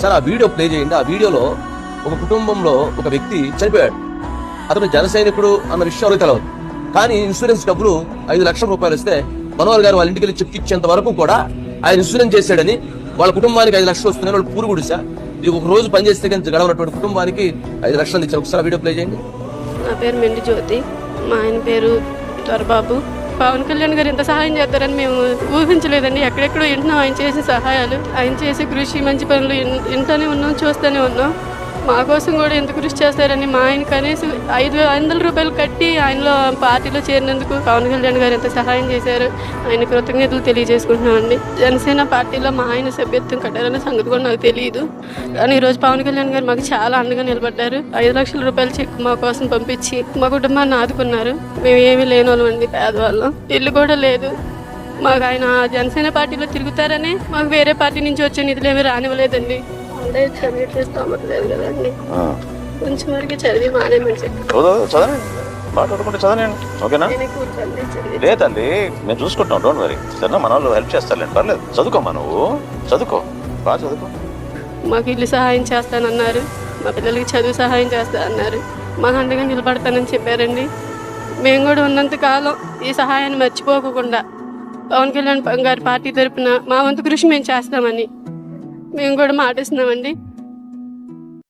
Sir ఆ video play చేయండి. ఆ వీడియోలో ఒక కుటుంబంలో ఒక వ్యక్తి చనిపోయాడు. అతను జన సైనికుడు అన్న విషయం ఎవరికి కానీ ఇన్సూరెన్స్ డబ్బులు ఐదు లక్షల రూపాయలు ఇస్తే మనోహర్ గారు వాళ్ళ ఇంటికి వెళ్ళి చెక్ ఇచ్చేంత వరకు కూడా ఆయన ఇన్సూరెన్స్ చేశాడని వాళ్ళ కుటుంబానికి ఐదు లక్షలు వస్తున్నాయి వాళ్ళు పూరు గుడిసా ఇది ఒక రోజు పనిచేస్తే కానీ గడవనటువంటి కుటుంబానికి ఐదు లక్షలు ఇచ్చారు ఒకసారి వీడియో ప్లే చేయండి. నా పేరు మెండి జ్యోతి మా ఆయన పేరు త్వరబాబు పవన్ కళ్యాణ్ గారు ఇంత సహాయం చేస్తారని మేము ఊహించలేదండి. ఎక్కడెక్కడో వింటున్నాం. ఆయన చేసిన సహాయాలు ఆయన చేసే కృషి మంచి పనులు విన్- వింటూనే ఉన్నాం చూస్తూనే ఉన్నాం. మా కోసం కూడా ఎంత కృషి చేస్తారని మా ఆయన కనీసం ఐదు వందల రూపాయలు కట్టి ఆయనలో పార్టీలో చేరినందుకు పవన్ కళ్యాణ్ గారు ఎంత సహాయం చేశారు ఆయన కృతజ్ఞతలు తెలియజేసుకుంటున్నామండి జనసేన పార్టీలో మా ఆయన సభ్యత్వం కట్టారనే సంగతి కూడా నాకు తెలియదు కానీ ఈరోజు పవన్ కళ్యాణ్ గారు మాకు చాలా అండగా నిలబడ్డారు. ఐదు లక్షల రూపాయలు చెక్ మా కోసం పంపించి మా కుటుంబాన్ని ఆదుకున్నారు. మేము ఏమీ లేని వాళ్ళం అండి పేదవాళ్ళం. ఇల్లు కూడా లేదు. మాకు ఆయన జనసేన పార్టీలో తిరుగుతారని మాకు వేరే పార్టీ నుంచి వచ్చే నిధులు ఏమీ రానివ్వలేదండి. అంటే చదివితే స్తోమత లేదు కదండి. కొంచెం వరకు చదివి మానేమని చెప్పి చదవండి. మాట్లాడుకుంటే ఓకేనా? లేదండి మేము చూసుకుంటాం డోంట్ వరీ సరేనా మన వాళ్ళు హెల్ప్ చేస్తారులేండి పర్లేదు. చదువుకోమా నువ్వు. చదువుకో. బాగా చదువుకో. మాకు ఇల్లు సహాయం చేస్తానన్నారు. మా పిల్లలకి చదువు సహాయం చేస్తా అన్నారు మాకు అండగా నిలబడతానని చెప్పారండి. మేము కూడా ఉన్నంత కాలం ఈ సహాయాన్ని మర్చిపోకుండా పవన్ కళ్యాణ్ గారి పార్టీ తరపున మా వంతు కృషి మేము చేస్తామని మేము కూడా మాటిస్తున్నామండి.